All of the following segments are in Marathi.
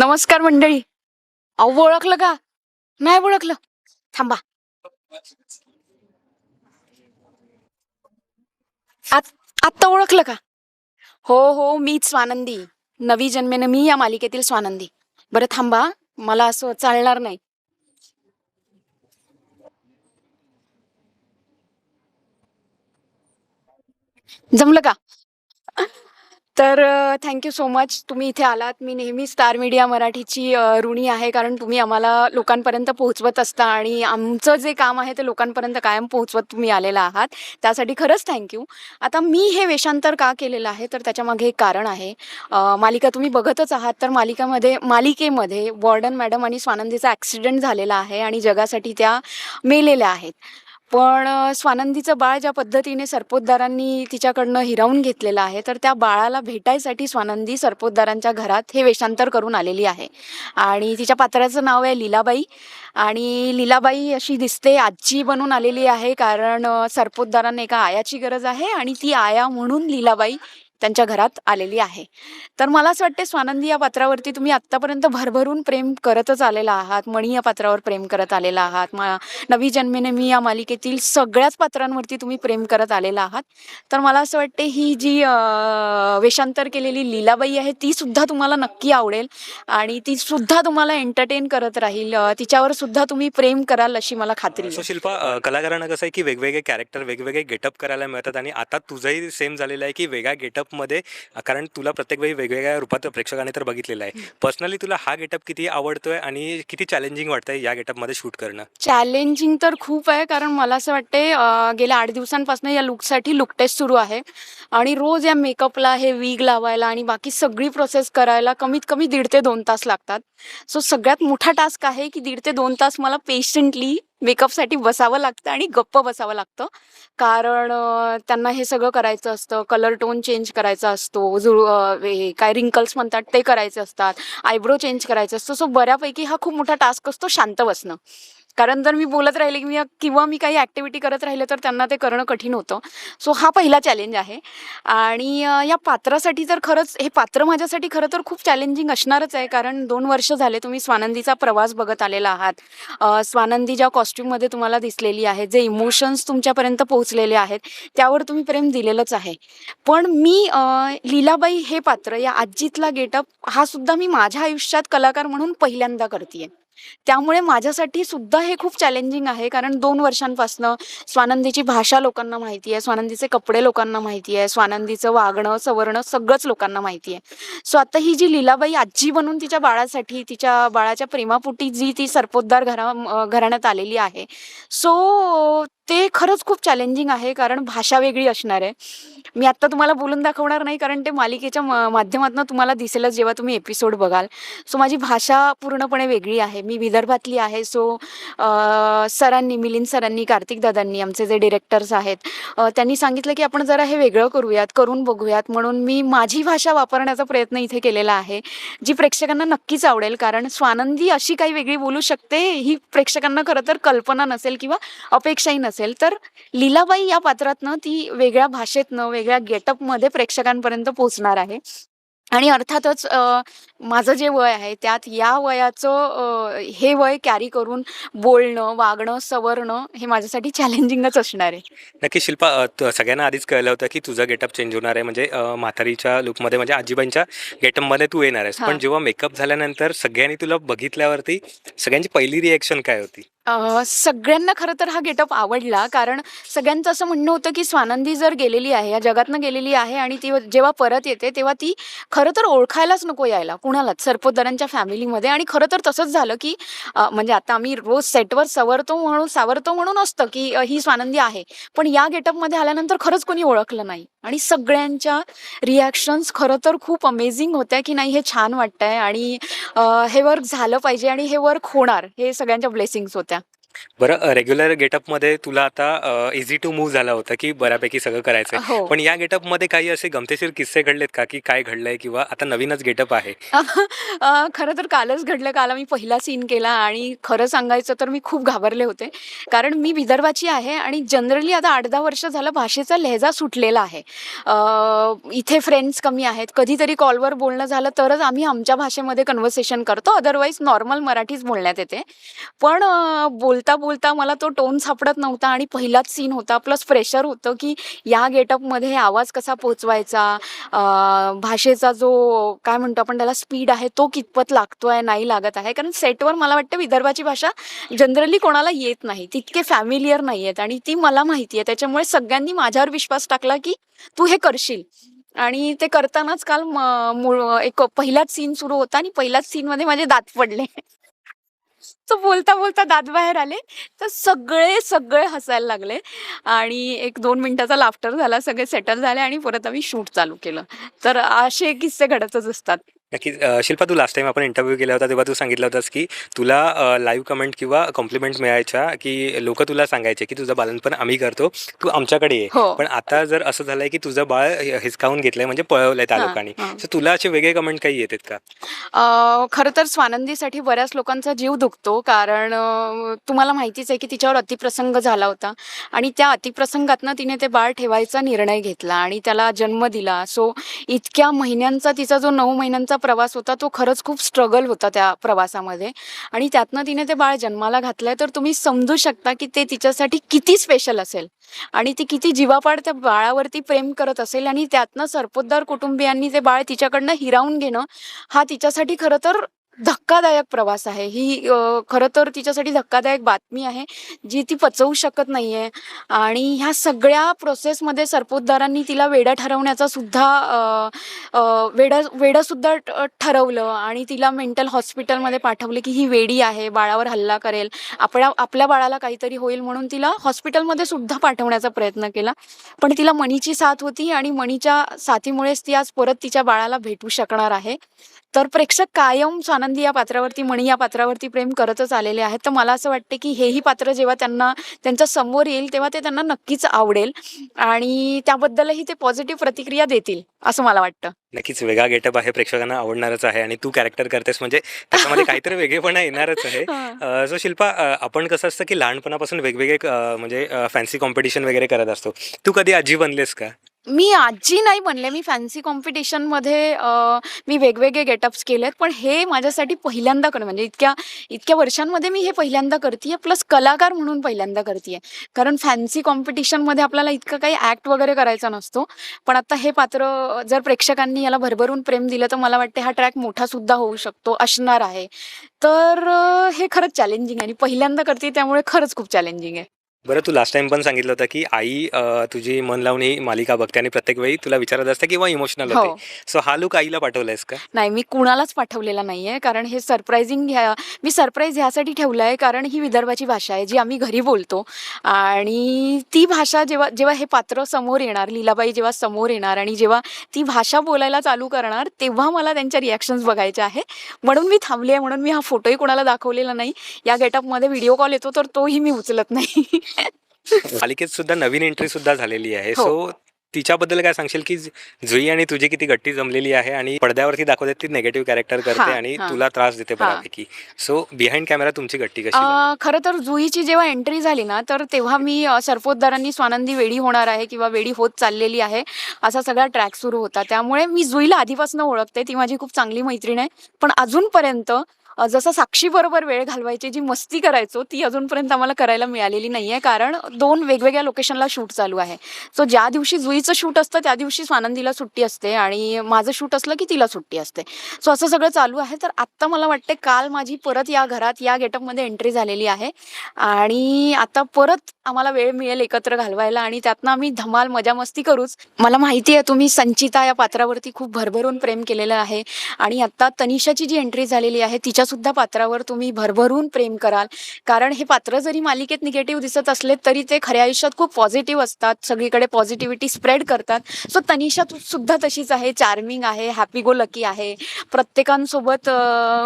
नमस्कार मंडळी. अहो ओळखलं का? नाही ओळखलं. थांबा. आत्ता ओळखलं का? हो हो मीच स्वानंदी. नवी जन्मेनं मी या मालिकेतील स्वानंदी. बरं थांबा. मला असं चालणार नाही. जमलं का? तर थँक्यू सो मच तुम्ही इथे आलात. मी नेहमी स्टार मीडिया मराठीची ऋणी आहे कारण तुम्ही आम्हाला लोकांपर्यंत पोहोचवत असता आणि आमचं जे काम आहे ते लोकांपर्यंत कायम पोहोचवत तुम्ही आलेला आहात. त्यासाठी खरंच थँक्यू आता मी हे वेषांतर का केलेलं आहे? तर त्याच्यामागे एक कारण आहे. मालिका तुम्ही बघतच आहात. तर मालिकामध्ये मालिकेमध्ये वॉर्डन मॅडम आणि स्वानंदीचा ॲक्सिडेंट झालेला आहे आणि जगासाठी त्या मेलेल्या आहेत. पण स्वानंदीचं बाळ ज्या पद्धतीने सरपोतदारांनी तिच्याकडनं हिरावून घेतलेलं आहे तर त्या बाळाला भेटायसाठी स्वानंदी सरपोतदारांच्या घरात हे वेषांतर करून आलेली आहे. आणि तिच्या पात्राचं नाव आहे लीलाबाई. आणि लीलाबाई अशी दिसते आजी बनून आलेली आहे कारण अ, सरपोतदारांना एका आयाची गरज आहे आणि ती आया म्हणून लीलाबाई त्यांच्या घरात आलेली आहे. तर मला असं वाटते स्वानंदी या पात्रावरती तुम्ही आत्तापर्यंत भरभरून प्रेम करतच आलेला आहात. मणी या पात्रावर प्रेम करत आलेला आहात. मा नवी जन्मेने मी या मालिकेतील सगळ्याच पात्रांवरती तुम्ही प्रेम करत आलेला आहात. तर मला असं वाटते ही जी वेषांतर केलेली लीलाबाई आहे ती सुद्धा तुम्हाला नक्की आवडेल. आणि ती सुद्धा तुम्हाला एंटरटेन करत राहील. तिच्यावर सुद्धा तुम्ही प्रेम कराल अशी मला खात्री सो शिल्पा कलाकारांना कसं आहे की वेगवेगळे कॅरेक्टर वेगवेगळे गेटअप करायला मिळतात. आणि आता तुझंही सेम झालेलं आहे की वेगळा गेटअप गेटअपमध्ये कारण तुला प्रत्येक वेळी वेगवेगळ्या रूपात प्रेक्षकांनी तर बघितलेलं आहे. पर्सनली तुला हा गेटअप किती आवडतोय आणि किती चॅलेंजिंग वाटतंय या गेटअपमध्ये शूट करणं? चॅलेंजिंग तर खूप आहे कारण मला असं वाटते गेल्या आठ दिवसांपासून या लुकसाठी लुक टेस्ट सुरू आहे. आणि रोज या मेकअपला हे वीग लावायला आणि बाकी सगळी प्रोसेस करायला कमीत कमी दीड ते दोन तास लागतात. सो सगळ्यात मोठा टास्क आहे की दीड ते दोन तास मला पेशंटली मेकअपसाठी बसावं लागतं आणि गप्प बसावं लागतं. कारण त्यांना हे सगळं करायचं असतं. कलर टोन चेंज करायचा असतो. जुळ हे काय रिंकल्स म्हणतात ते करायचे असतात. आयब्रो चेंज करायचं असतं सो बऱ्यापैकी हा खूप मोठा टास्क असतो शांत बसणं. कारण जर मी बोलत राहिले की मी किंवा मी काही ॲक्टिव्हिटी करत राहिले तर त्यांना ते करणं कठीण होतं. सो हा पहिला चॅलेंज आहे. आणि या पात्रासाठी तर खरंच हे पात्र माझ्यासाठी खरं तर खूप चॅलेंजिंग असणारच आहे. कारण दोन वर्ष झाले तुम्ही स्वानंदीचा प्रवास बघत आलेला आहात. स्वानंदी ज्या कॉस्ट्यूममध्ये तुम्हाला दिसलेली आहे जे इमोशन्स तुमच्यापर्यंत पोहोचलेले आहेत त्यावर तुम्ही प्रेम दिलेलंच आहे. पण मी लीलाबाई हे पात्र या आजीतला गेटअप हा सुद्धा मी माझ्या आयुष्यात कलाकार म्हणून पहिल्यांदा करते त्यामुळे माझ्यासाठी सुद्धा हे खूप चॅलेंजिंग आहे. कारण दोन वर्षांपासनं स्वानंदीची भाषा लोकांना माहिती आहे स्वानंदीचे कपडे लोकांना माहिती आहे स्वानंदीचं वागणं सवरणं सगळंच लोकांना माहिती आहे. सो आता ही जी लीलाबाई आजी बनून तिच्या बाळासाठी तिच्या बाळाच्या प्रेमापोटी जी ती सरपोतदार घरा घराण्यात आलेली आहे. सो ते खरंच खूप चॅलेंजिंग आहे कारण भाषा वेगळी असणार आहे. मी आत्ता तुम्हाला बोलून दाखवणार नाही कारण ते मालिकेच्या माध्यमातून तुम्हाला दिसेलच जेव्हा तुम्ही एपिसोड बघाल. सो माझी भाषा पूर्णपणे वेगळी आहे. मी विदर्भातली आहे. सो सरांनी मिलिंद सरांनी कार्तिक दादांनी आमचे जे डिरेक्टर्स आहेत त्यांनी सांगितलं की आपण जरा हे वेगळं करूयात करून बघूयात. म्हणून मी माझी भाषा वापरण्याचा प्रयत्न इथे केलेला आहे जी प्रेक्षकांना नक्कीच आवडेल. कारण स्वानंदी अशी काही वेगळी बोलू शकते ही प्रेक्षकांना खरं तर कल्पना नसेल किंवा अपेक्षाही नसेल. तर लीलाबाई या पात्रातनं ती वेगळ्या भाषेतनं वेगळ्या गेटअपमध्ये प्रेक्षकांपर्यंत पोहोचणार आहे. आणि अर्थातच माझं जे वय आहे त्यात या वयाचं हे वय कॅरी करून बोलणं वागणं सवरणं हे माझ्यासाठी चॅलेंजिंगच असणार आहे. नक्की शिल्पा सगळ्यांना आधीच कळलं होतं की तुझं गेटअप चेंज होणार आहे. म्हणजे म्हातारीच्या लुकमध्ये म्हणजे आजीबाईंच्या गेटअपमध्ये तू येणार आहेस. पण जेव्हा मेकअप झाल्यानंतर सगळ्यांनी तुला बघितल्यावरती सगळ्यांची पहिली रिएक्शन काय होती? अ, सगळ्यांना खरं तर हा गेटअप आवडला. कारण सगळ्यांचं असं म्हणणं होतं की स्वानंदी जर गेलेली आहे या जगातनं गेलेली आहे आणि ती जेव्हा परत येते तेव्हा ती खरं तर ओळखायलाच नको यायला. कुणालाच सरपोतदारांच्या फॅमिलीमध्ये. आणि खरं तर तसंच झालं की अ, म्हणजे आता आम्ही रोज सेटवर सवरतो म्हणून सावरतो म्हणून असतं की अ, ही स्वानंदी आहे. पण या गेटअपमध्ये आल्यानंतर खरंच कोणी ओळखलं नाही. आणि सगळ्यांच्या रिॲक्शन्स खरं तर खूप अमेझिंग होत्या की नाही हे छान वाटतंय आणि अ, हे वर्क झालं पाहिजे आणि हे वर्क होणार हे सगळ्यांच्या ब्लेसिंग्स होत्या. बरं रेग्युलर गेटअपमध्ये तुला आता इझी टू मूव्ह झाला होता की बऱ्यापैकी सगळं करायचं हो. पण या गेटअपमध्ये काही असे गमतीशीर किस्से घडलेत का? की काय घडलंय किंवा आता नवीनच गेटअप आहे? अ, खरं तर कालच घडलं. काल आम्ही पहिला सीन केला आणि खरं सांगायचं तर मी खूप घाबरले होते. कारण मी विदर्भाची आहे आणि जनरली आता आठ दहा वर्ष झालं भाषेचा लहजा सुटलेला आहे. अ, इथे फ्रेंड्स कमी आहेत. कधीतरी कॉलवर बोलणं झालं तरच आम्ही आमच्या भाषेमध्ये कन्व्हर्सेशन करतो. अदरवाईज नॉर्मल मराठीच बोलण्यात येते. पण अ, बोलता बोलता मला तो टोन सापडत नव्हता आणि पहिलाच सीन होता. प्लस प्रेशर होतं की या गेटअपमध्ये आवाज कसा पोचवायचा भाषेचा जो काय म्हणतो आपण त्याला स्पीड आहे तो कितपत लागतोय नाही लागत आहे? कारण सेटवर मला वाटतं विदर्भाची भाषा जनरली कोणाला येत नाही. तितके फॅमिलियर नाही आहेत आणि ती मला माहिती आहे त्याच्यामुळे सगळ्यांनी माझ्यावर विश्वास टाकला की तू हे करशील. आणि ते करतानाच काल एक पहिलाच सीन सुरू होता आणि पहिल्याच सीनमध्ये माझे दात पडले. तर बोलता बोलता दात बाहेर आले. तर सगळे सगळे हसायला लागले. आणि एक दोन मिनिटाचा लाफ्टर झाला सगळे सेटल झाले आणि परत आम्ही शूट चालू केलं. तर असे किस्से घडतच असतात. नक्की शिल्पा तू लास्ट टाइम आपण इंटरव्ह्यू केला होता तेव्हा तू सांगितलं होतास की तुला लाईव्ह कमेंट किंवा कॉम्प्लिमेंट मिळायच्या की लोक तुला सांगायचे की तुझं बालनपण आम्ही करतो तू आमच्याकडे ये. हो. पण आता जर असं झालंय की तुझं बाळ हिसकावून घेतलंय म्हणजे पळवलंय त्या हां, लोकांनी. हां. तर तुला असे वेगळे कमेंट काही येतात का? अ, खरं तर स्वानंदीसाठी बऱ्याच लोकांचा जीव दुखतो कारण अ, तुम्हाला माहितीच आहे की तिच्यावर अतिप्रसंग झाला होता आणि त्या अतिप्रसंगातनं तिने ते बाळ ठेवायचा निर्णय घेतला आणि त्याला जन्म दिला. सो इतक्या महिन्यांचा तिचा जो नऊ महिन्यांचा प्रवास होता तो खरंच खूप स्ट्रगल होता त्या प्रवासामध्ये. आणि त्यातनं तिने ते बाळ जन्माला घातलंय तर तुम्ही समजू शकता की ते तिच्यासाठी किती स्पेशल असेल. आणि ती किती जीवापाड त्या बाळावरती प्रेम करत असेल आणि त्यातनं सरपोतदार कुटुंबियांनी ते बाळ तिच्याकडनं हिरावून घेणं हा तिच्यासाठी खरं तर धक्कादायक प्रवास आहे. ही खरं तर तिच्यासाठी धक्कादायक बातमी आहे जी ती पचवू शकत नाही आहे आणि ह्या सगळ्या प्रोसेसमध्ये सरपोतदारांनी तिला वेडं ठरवण्याचा सुद्धा अ, वेडं वेडंसुद्धा ठरवलं आणि तिला मेंटल हॉस्पिटलमध्ये पाठवले की ही वेडी आहे बाळावर हल्ला करेल. आपल्या आपल्या बाळाला काहीतरी होईल म्हणून तिला हॉस्पिटलमध्ये सुद्धा पाठवण्याचा प्रयत्न केला. पण तिला मणीची साथ होती आणि मणीच्या साथीमुळेच ती आज परत तिच्या बाळाला भेटू शकणार आहे. तर प्रेक्षक कायम स्वानंदी या पात्रावरती मणी या पात्रावरती प्रेम करतच आलेले आहेत. तर मला असं वाटते की हेही पात्र जेव्हा त्यांना त्यांच्यासमोर येईल तेव्हा ते त्यांना नक्कीच आवडेल आणि त्याबद्दलही ते पॉझिटिव्ह प्रतिक्रिया देतील असं मला वाटतं. नक्कीच वेगळा गेटअप आहे प्रेक्षकांना आवडणारच आहे आणि तू कॅरेक्टर करतेस म्हणजे त्याच्यामध्ये काहीतरी वेगळेपणा येणारच आहे. सो शिल्पा आपण कसं असतं की लहानपणापासून वेगवेगळे म्हणजे फॅन्सी कॉम्पिटिशन वगैरे करत असतो. तू कधी आजी बनलेस का? मी आजी नाही बनले. मी फॅन्सी कॉम्पिटिशनमध्ये मी वेगवेगळे गेटअप्स केलेत. पण हे माझ्यासाठी पहिल्यांदा करणं म्हणजे इतक्या इतक्या वर्षांमध्ये मी हे पहिल्यांदा करते प्लस कलाकार म्हणून पहिल्यांदा करते कारण फॅन्सी कॉम्पिटिशनमध्ये आपल्याला इतकं काही ॲक्ट वगैरे करायचा नसतो. पण आता हे पात्र जर प्रेक्षकांनी याला भरभरून प्रेम दिलं तर मला वाटते हा ट्रॅक मोठा सुद्धा होऊ शकतो असणार आहे. तर हे खरंच चॅलेंजिंग आहे. आणि पहिल्यांदा करते त्यामुळे खरंच खूप चॅलेंजिंग आहे. बरं तू लास्ट टाइम पण सांगितलं होतं की आई अ, तुझी मन लावून ही मालिका बघते आणि प्रत्येक वेळी तुला विचारत असते किंवा इमोशनल हो होते. सो हा लुक आईला पाठवलायस का? नाही मी कुणालाच पाठवलेला नाहीये. कारण हे सरप्रायझिंग घ्या मी सरप्राईज ह्यासाठी ठेवलं आहे कारण ही विदर्भाची भाषा आहे जी आम्ही घरी बोलतो. आणि ती भाषा जेव्हा जेव्हा हे पात्र समोर येणार लीलाबाई जेव्हा समोर येणार आणि जेव्हा ती भाषा बोलायला चालू करणार तेव्हा मला त्यांच्या रिॲक्शन्स बघायच्या आहे. म्हणून मी थांबली आहे म्हणून मी हा फोटोही कोणाला दाखवलेला नाही. या गेटअपमध्ये व्हिडिओ कॉल येतो तर तोही मी उचलत नाही. मालिकेत सुद्धा नवीन एंट्री सुद्धा झालेली आहे हो. सो तिच्याबद्दल काय सांगशील की जुई आणि तुझी किती गट्टी जमलेली आहे आणि पडद्यावरती दाखवतात ती नेगेटिव्ह कॅरेक्टर करते हां, आणि हां. तुला त्रास देते हां. बऱ्यापैकी सो बिहाइंड कॅमेरा तुमची गट्टी कशी झाली? अ, खरं तर जुईची जेव्हा एंट्री झाली ना तर तेव्हा मी अ, सरपोतदारांनी स्वानंदी वेडी होणार आहे किंवा वेडी होत चाललेली आहे असा सगळा ट्रॅक सुरू होता त्यामुळे मी जुईला आधीपासून ओळखते ती माझी खूप चांगली मैत्रीण आहे पण अजूनपर्यंत जसं साक्षीबरोबर वेळ घालवायची जी मस्ती करायचो ती अजूनपर्यंत आम्हाला करायला मिळालेली नाही आहे कारण दोन वेगवेगळ्या लोकेशनला शूट चालू आहे. सो ज्या दिवशी जुईचं शूट असतं त्या दिवशी स्वानंदीला सुट्टी असते आणि माझं शूट असलं की तिला सुट्टी असते. सो असं सगळं चालू आहे. तर आत्ता मला वाटते काल माझी परत या घरात या गेटअपमध्ये एंट्री झालेली आहे. आणि आता परत आम्हाला वेळ मिळेल एकत्र घालवायला आणि त्यातनं आम्ही धमाल मजा मस्ती करूच. मला माहिती आहे तुम्ही संचिता या पात्रावरती खूप भरभरून प्रेम केलेलं आहे. आणि आत्ता तनिषाची जी एंट्री झालेली आहे तिच्या सुद्धा पात्रावर तुम्ही भरभरून प्रेम कराल. कारण हे पात्र जरी मालिकेत निगेटिव्ह दिसत असले तरी ते खऱ्या आयुष्यात खूप पॉझिटिव्ह असतात. सगळीकडे पॉझिटिव्हिटी स्प्रेड करतात. सो तनिषा सुद्धा तशीच आहे. चार्मिंग आहे हॅपी गो लकी आहे. प्रत्येकांसोबत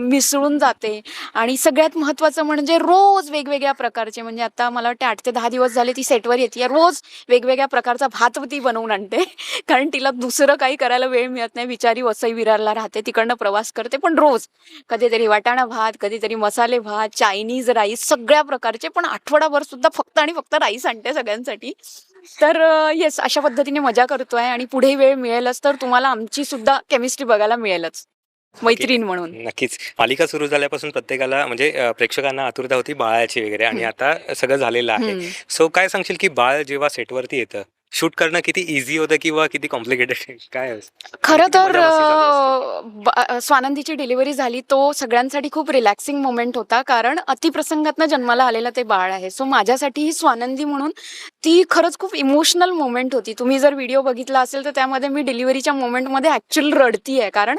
मिसळून जाते. आणि सगळ्यात महत्त्वाचं म्हणजे रोज वेगवेगळ्या प्रकारचे म्हणजे आता मला वाटते आठ ते दहा दिवस झाले ती सेटवर येते. रोज वेगवेगळ्या प्रकारचा भात ती बनवून आणते. कारण तिला दुसरं काही करायला वेळ मिळत नाही. बिचारी वसई विरारला राहते. तिकडनं प्रवास करते. पण रोज कधीतरी वाटाणा भात कधीतरी मसाले भात चायनीज राईस सगळ्या प्रकारचे पण आठवडाभर सुद्धा फक्त आणि फक्त राईस आणते सगळ्यांसाठी. तर येस अशा पद्धतीने मजा करतोय आणि पुढे वेळ मिळेलच तर तुम्हाला आमची सुद्धा केमिस्ट्री बघायला मिळेलच. मैत्रीण म्हणून. नक्कीच. मालिका सुरू झाल्यापासून प्रत्येकाला म्हणजे प्रेक्षकांना आतुरता होती बाळाची वगैरे आणि. आता सगळं झालेलं आहे. सो काय सांगशील की बाळ जेव्हा सेटवरती येतं शूट करणं किती इझी होतं किंवा किती कॉम्प्लिकेटेड काय असतं? खरं किती तर अं, ब- स्वानंदीची डिलिव्हरी झाली तो सगळ्यांसाठी खूप रिलॅक्सिंग मोमेंट होता कारण अतिप्रसंगातनं जन्माला आलेलं ते बाळ आहे. सो माझ्यासाठी ही स्वानंदी म्हणून ती खरंच खूप इमोशनल मोमेंट होती. तुम्ही जर व्हिडिओ बघितला असेल तर त्यामध्ये मी डिलिव्हरीच्या मोमेंटमध्ये ॲक्च्युअल रडती आहे कारण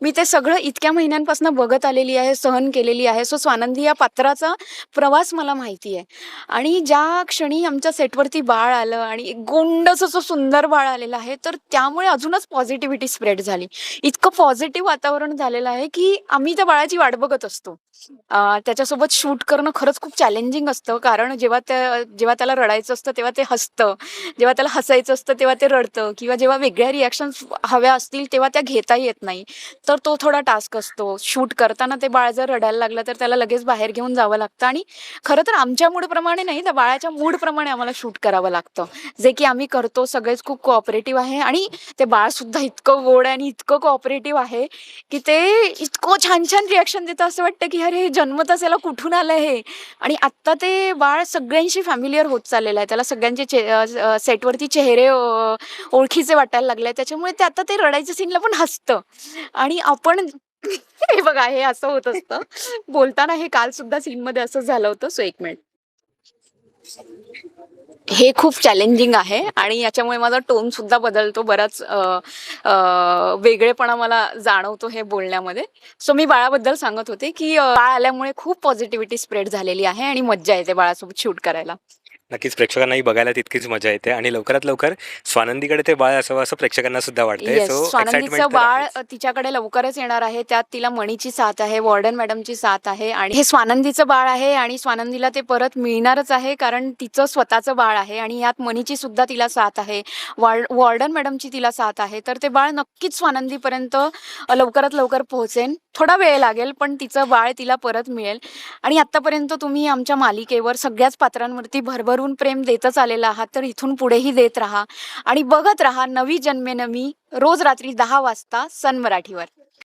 मी ते सगळं इतक्या महिन्यांपासून बघत आलेली आहे सहन केलेली आहे. सो स्वानंदी या पात्राचा प्रवास मला माहिती आहे आणि ज्या क्षणी आमच्या सेटवरती बाळ आलं आणि एक गोंडस असं सुंदर बाळ आलेलं आहे. तर त्यामुळे अजूनच पॉझिटिव्हिटी स्प्रेड झाली. इतकं पॉझिटिव्ह वातावरण झालेलं आहे की आम्ही त्या बाळाची वाट बघत असतो. त्याच्यासोबत शूट करणं खरंच खूप चॅलेंजिंग असतं. कारण जेव्हा त्या जेव्हा त्याला रडायचं असतं तेव्हा ते हसतं. जेव्हा त्याला हसायचं असतं तेव्हा ते रडतं. किंवा जेव्हा वेगळ्या रिॲक्शन हव्या असतील तेव्हा त्या घेता येत नाही. तर तो थोडा टास्क असतो. शूट करताना ते बाळ जर रडायला लागलं तर त्याला लगेच बाहेर घेऊन जावं लागतं. आणि खरं तर आमच्या मूडप्रमाणे नाही त्या बाळाच्या मूडप्रमाणे आम्हाला शूट करावं लागतं. जे की आम्ही करतो. सगळेच खूप कोऑपरेटिव्ह आहे आणि ते बाळ सुद्धा इतकं गोड आहे आणि इतकं कोऑपरेटिव्ह आहे की ते इतकं छान छान रिॲक्शन देतं. असं वाटतं की अरे हे जन्मताच याला कुठून आलं हे? आणि आत्ता ते बाळ सगळ्यांशी फॅमिलियर होत चाललेलं आहे. त्याला सगळ्यांचे चे सेटवरती चेहरे ओळखीचे वाटायला लागले. त्याच्यामुळे ते आता ते रडायच्या सीनला पण हसतं. आणि आपण हे बघा हे असं होत असतं. बोलताना हे काल सुद्धा सीनमध्ये असं झालं होतं. सो एक मिनिट हे खूप चॅलेंजिंग आहे आणि याच्यामुळे माझा टोन सुद्धा बदलतो बराच वेगळेपणा मला जाणवतो हे बोलण्यामध्ये. सो मी बाळाबद्दल सांगत होते की बाळ आल्यामुळे खूप पॉझिटिव्हिटी स्प्रेड झालेली आहे आणि मज्जा येते बाळासोबत शूट करायला. नक्कीच प्रेक्षकांनाही बघायला तितकीच मजा येते आणि लवकरात लवकर स्वानंदीकडे ते बाळ असावं असं प्रेक्षकांना सुद्धा वाटतंय. सो स्वानंदीचं बाळ अ, तिच्याकडे लवकरच येणार आहे. त्यात तिला मणीची साथ आहे वॉर्डन मॅडमची साथ आहे आणि हे स्वानंदीचं बाळ आहे आणि स्वानंदीला ते परत मिळणारच आहे कारण तिचं स्वतःचं बाळ आहे आणि यात मणीची सुद्धा तिला साथ आहे. वॉर्ड वॉर्डन मॅडमची तिला साथ आहे. तर ते बाळ नक्कीच स्वानंदीपर्यंत अ, लवकरात लवकर पोहोचेन. थोडा वेळ लागेल पण तिचं बाळ तिला परत मिळेल. आणि आत्तापर्यंत तुम्ही आमच्या मालिकेवर सगळ्याच पात्रांवरती भरभरून प्रेम देतच आलेला आहात तर इथून पुढेही देत राहा. आणि बघत राहा नवी जन्मे नवी रोज रात्री दहा वाजता सन मराठीवर.